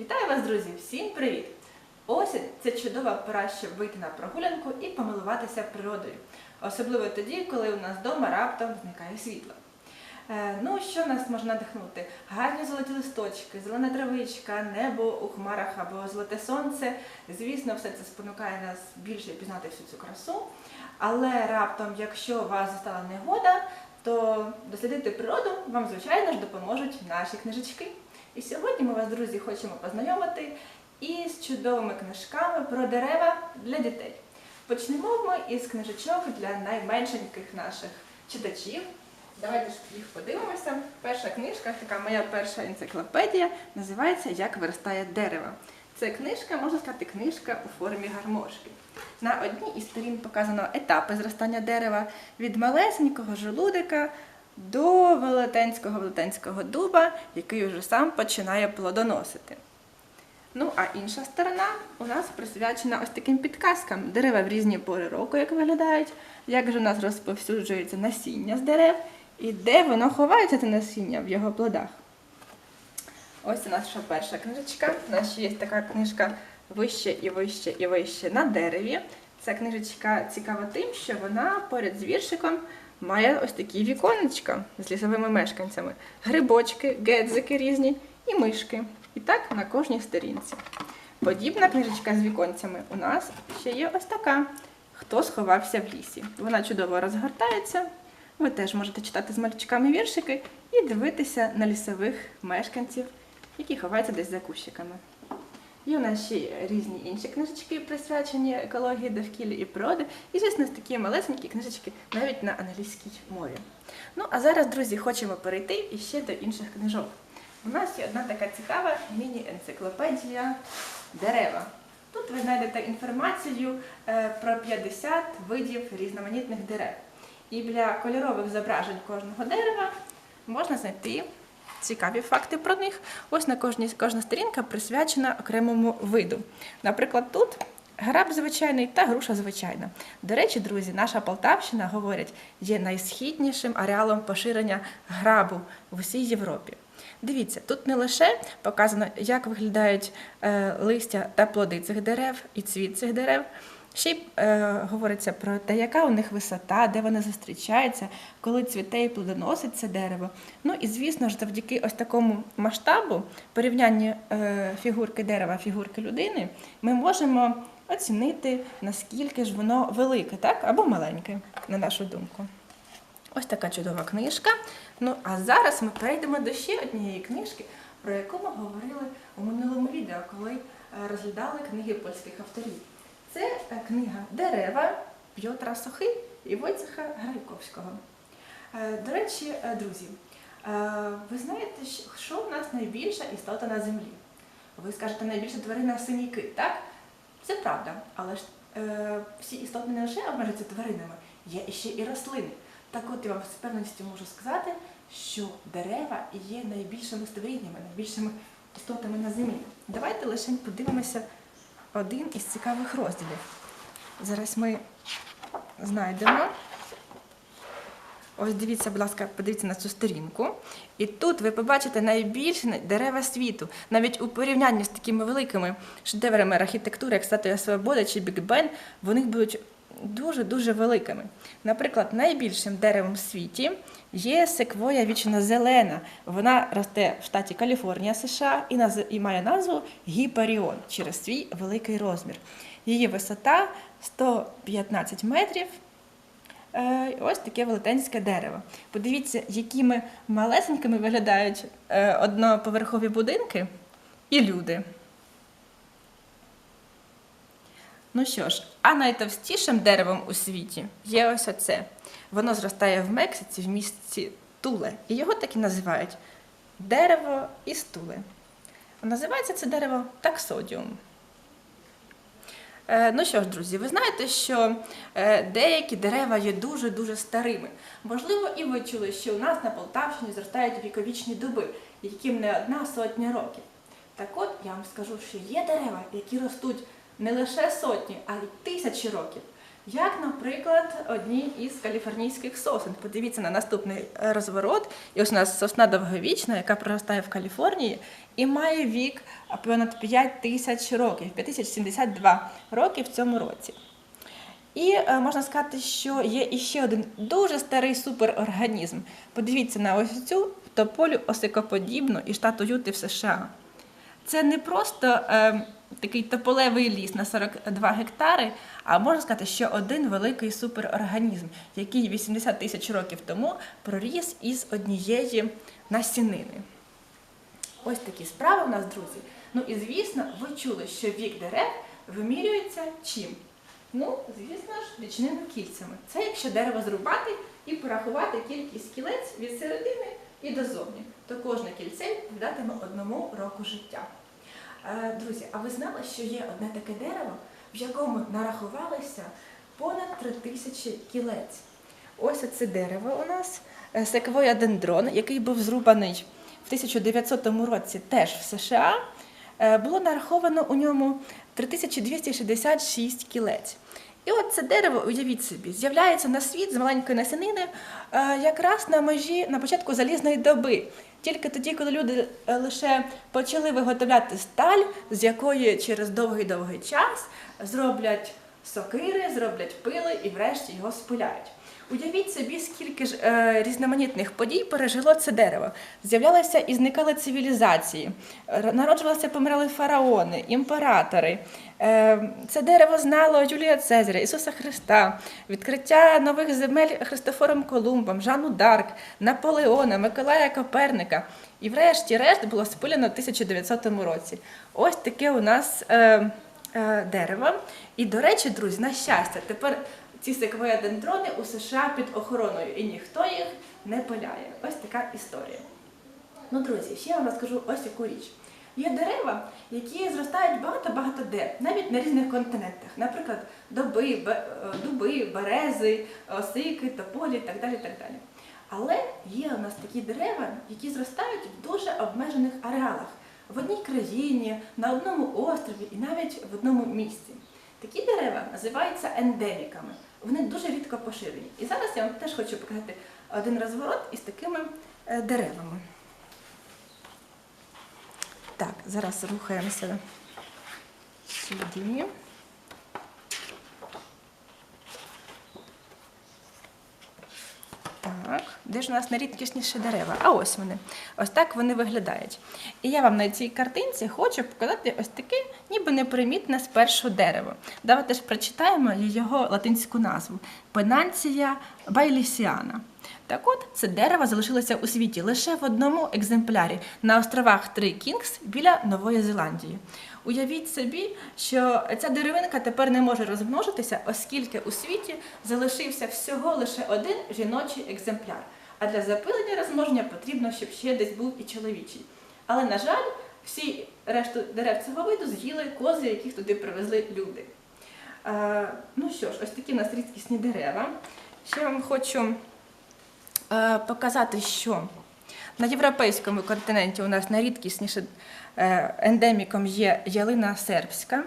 Вітаю вас, друзі! Всім привіт! Осінь це чудова пора, щоб вийти на прогулянку і помилуватися природою. Особливо тоді, коли у нас вдома раптом зникає світло. Е, ну, що нас може надихнути? Гарні золоті листочки, зелена травичка, небо у хмарах або золоте сонце. Звісно, все це спонукає нас більше пізнати всю цю красу. Але раптом, якщо вас застала негода, то дослідити природу вам, звичайно ж, допоможуть наші книжечки. І сьогодні ми вас, друзі, хочемо познайомити із чудовими книжками про дерева для дітей. Почнемо ми із книжечок для найменшеньких наших читачів. Давайте ж їх подивимося. Перша книжка, така моя перша енциклопедія, називається Як виростає дерево. Це книжка, можна сказати, книжка у формі гармошки. На одній із сторін показано етапи зростання дерева від малесенького желудика до велетенського велетенського дуба, який вже сам починає плодоносити. Ну, а інша сторона у нас присвячена ось таким підказкам. Дерева в різні пори року, як виглядають, як же у нас розповсюджується насіння з дерев і де воно ховається, це насіння в його плодах. Ось це наша перша книжечка. У нас ще є така книжка вище і вище і вище на дереві. Ця книжечка цікава тим, що вона поряд з віршиком має ось такі віконечка з лісовими мешканцями, грибочки, гедзики різні і мишки. І так на кожній сторінці. Подібна книжечка з віконцями у нас ще є ось така. Хто сховався в лісі. Вона чудово розгортається. Ви теж можете читати з малючками віршики і дивитися на лісових мешканців, які ховаються десь за кущиками. І у нас ще різні інші книжечки, присвячені екології, довкілля і природи. І, звісно, такі малесенькі книжечки навіть на англійській мові. Ну, а зараз, друзі, хочемо перейти іще до інших книжок. У нас є одна така цікава міні-енциклопедія дерева. Тут ви знайдете інформацію е, про 50 видів різноманітних дерев. І для кольорових зображень кожного дерева можна знайти цікаві факти про них. Ось на кожній кожна сторінка присвячена окремому виду. Наприклад, тут граб звичайний та груша звичайна. До речі, друзі, наша Полтавщина, говорять, є найсхіднішим ареалом поширення грабу в усій Європі. Дивіться, тут не лише показано, як виглядають е, листя та плоди цих дерев і цвіт цих дерев. Ще й е, говориться про те, яка у них висота, де вони зустрічаються, коли цвіте і плодоносить це дерево. Ну і звісно ж, завдяки ось такому масштабу порівняння е, фігурки дерева, фігурки людини, ми можемо оцінити, наскільки ж воно велике, так або маленьке, на нашу думку. Ось така чудова книжка. Ну а зараз ми перейдемо до ще однієї книжки, про яку ми говорили у минулому відео, коли е, розглядали книги польських авторів. Це е, книга Дерева П'єтра Сохи і Войцеха Грайковського. Е, До речі, е, друзі, ви знаєте, що- в нас найбільша істота на землі? Ви скажете, найбільша тварина синій кит, так? Це правда, але ж всі істоти не лише обмежуються тваринами, є ще і рослини. Так от я вам з певністю можу сказати, що дерева є найбільшими створіннями, найбільшими істотами на землі. Давайте лише подивимося один із цікавих розділів. Зараз ми знайдемо. Ось дивіться, будь ласка, подивіться на цю сторінку. І тут ви побачите найбільші дерева світу. Навіть у порівнянні з такими великими шедеврами архітектури, як Статуя Свободи чи Біг Бен, вони будуть дуже-дуже великими. Наприклад, найбільшим деревом в світі є секвоя вічно зелена. Вона росте в штаті Каліфорнія, США, і, наз... і має назву Гіперіон через свій великий розмір. Її висота 115 метрів. Е, Ось таке велетенське дерево. Подивіться, якими малесенькими виглядають е, одноповерхові будинки і люди. Ну що ж, а найтовстішим деревом у світі є ось оце. Воно зростає в Мексиці в місті Туле. І його так і називають дерево із Туле. Називається це дерево таксодіум. Е, Ну що ж, друзі, ви знаєте, що е, деякі дерева є дуже-дуже старими. Можливо, і ви чули, що у нас на Полтавщині зростають віковічні дуби, яким не одна сотня років. Так от я вам скажу, що є дерева, які ростуть не лише сотні, а й тисячі років. Як, наприклад, одні із каліфорнійських сосен. Подивіться на наступний е, розворот. І ось у нас сосна довговічна, яка проростає в Каліфорнії і має вік понад 5 тисяч років, 5072 роки в цьому році. І е, можна сказати, що є іще один дуже старий суперорганізм. Подивіться на ось цю тополю осикоподібну і штату Юти в США. Це не просто е, такий тополевий ліс на 42 гектари, а можна сказати, що один великий суперорганізм, який 80 тисяч років тому проріс із однієї насінини. Ось такі справи у нас, друзі. Ну і звісно, ви чули, що вік дерев вимірюється чим? Ну, звісно ж, річними кільцями. Це якщо дерево зрубати і порахувати кількість кілець від середини і до зовні, то кожне кільце відповідатиме одному року життя. Е, Друзі, а ви знали, що є одне таке дерево, в якому нарахувалися понад три тисячі кілець? Ось це дерево у нас секвоя дендрон, який був зрубаний в 1900 році теж в США. Е, Було нараховано у ньому 3266 кілець. І от це дерево, уявіть собі, з'являється на світ з маленької насінини е, якраз на межі на початку залізної доби. Тільки тоді, коли люди е, лише почали виготовляти сталь, з якої через довгий-довгий час зроблять сокири, зроблять пили і врешті його спиляють. Уявіть собі, скільки ж е, різноманітних подій пережило це дерево. З'являлися і зникали цивілізації, народжувалися, помирали фараони, імператори. Е, це дерево знало Юлія Цезаря, Ісуса Христа, відкриття нових земель Христофором Колумбом, Жанну Дарк, Наполеона, Миколая Коперника. І врешті-решт було спилено в 1900 році. Ось таке у нас е, е, дерево. І, до речі, друзі, на щастя, тепер ці секвоя-дендрони у США під охороною, і ніхто їх не пиляє. Ось така історія. Ну, друзі, ще я вам розкажу ось яку річ. Є дерева, які зростають багато-багато де, навіть на різних континентах. Наприклад, доби, е, дуби, берези, осики, тополі і так далі. так далі. Але є у нас такі дерева, які зростають в дуже обмежених ареалах в одній країні, на одному острові і навіть в одному місці. Такі дерева називаються ендеміками. Вони дуже рідко поширені. І зараз я вам теж хочу показати один розворот із такими е, деревами. Так, зараз рухаємося сюди. Так, де ж у нас найрідкісніші дерева? А ось вони. Ось так вони виглядають. І я вам на цій картинці хочу показати ось таке, ніби непримітне спершу дерево. Давайте ж прочитаємо його латинську назву Пенанція байлісіана. Так от, це дерево залишилося у світі лише в одному екземплярі на островах Три Кінгс біля Нової Зеландії. Уявіть собі, що ця деревинка тепер не може розмножитися, оскільки у світі залишився всього лише один жіночий екземпляр. А для запилення розмноження потрібно, щоб ще десь був і чоловічий. Але, на жаль, всі решту дерев цього виду з'їли кози, яких туди привезли люди. Е, ну що ж, ось такі у нас рідкісні дерева. Ще вам хочу е, показати, що на європейському континенті у нас найрідкісніше е, ендеміком є ялина сербська,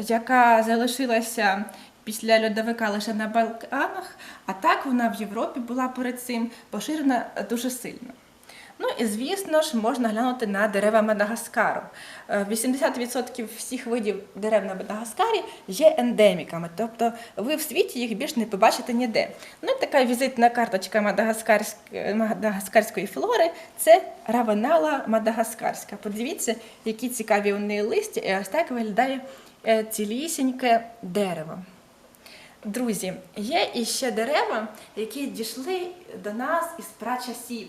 яка залишилася після льодовика лише на Балканах, а так вона в Європі була перед цим поширена дуже сильно. Ну і звісно ж можна глянути на дерева Мадагаскару. Е, 80% всіх видів дерев на Мадагаскарі є ендеміками, тобто ви в світі їх більш не побачите ніде. Ну і така візитна карточка мадагаскарськ- мадагаскарської флори це равенала мадагаскарська. Подивіться, які цікаві у неї листя, і ось так виглядає е, цілісіньке дерево. Друзі, є іще дерева, які дійшли до нас із прачасів.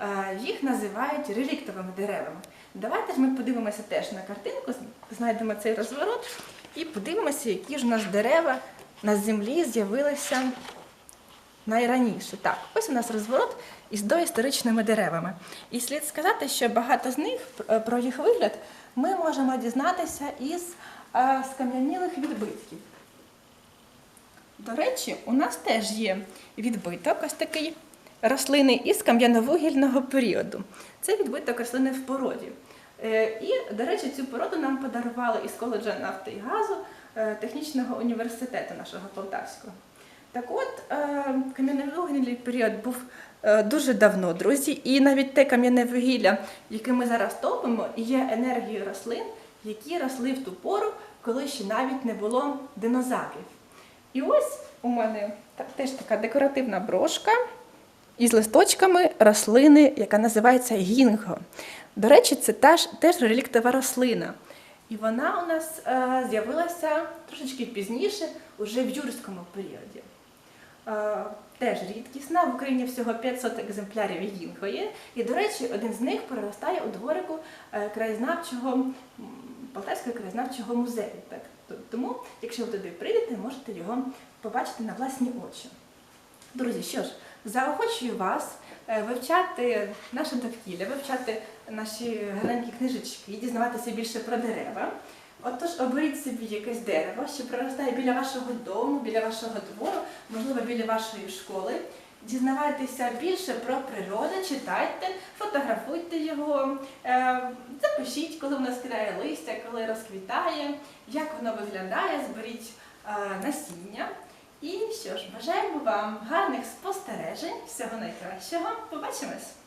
Е, Їх називають реліктовими деревами. Давайте ж ми подивимося теж на картинку, знайдемо цей розворот і подивимося, які ж у нас дерева на землі з'явилися найраніше. Так, ось у нас розворот із доісторичними деревами. І слід сказати, що багато з них е, про їх вигляд ми можемо дізнатися із е, скам'янілих відбитків. До речі, у нас теж є відбиток ось такий рослини із кам'яновугільного періоду. Це відбиток рослини в породі. Е, І, до речі, цю породу нам подарували із коледжа нафти і газу е, технічного університету нашого Полтавського. Так от, е, кам'яновугільний період був дуже давно, друзі, і навіть те кам'яне вугілля, яке ми зараз топимо, є енергією рослин, які росли в ту пору, коли ще навіть не було динозаврів. І ось у мене теж така декоративна брошка із листочками рослини, яка називається гінго. До речі, це теж, теж реліктова рослина. І вона у нас е, з'явилася трошечки пізніше, уже в юрському періоді. Е, теж рідкісна, в Україні всього 500 екземплярів гінго є. І, до речі, один з них проростає у дворику е, краєзнавчого, Полтавського краєзнавчого музею. Так? Тому, якщо ви туди прийдете, можете його побачити на власні очі. Друзі, що ж, заохочую вас е, вивчати наше довкілля, вивчати наші гарненькі книжечки дізнаватися більше про дерева. Отож, оберіть собі якесь дерево, що проростає біля вашого дому, біля вашого двору, можливо, біля вашої школи. Дізнавайтеся більше про природу, читайте, фотографуйте його, е, запишіть, коли воно скидає листя, коли розквітає, як воно виглядає, зберіть е, насіння. І що ж, бажаємо вам гарних спостережень, всього найкращого. Побачимось!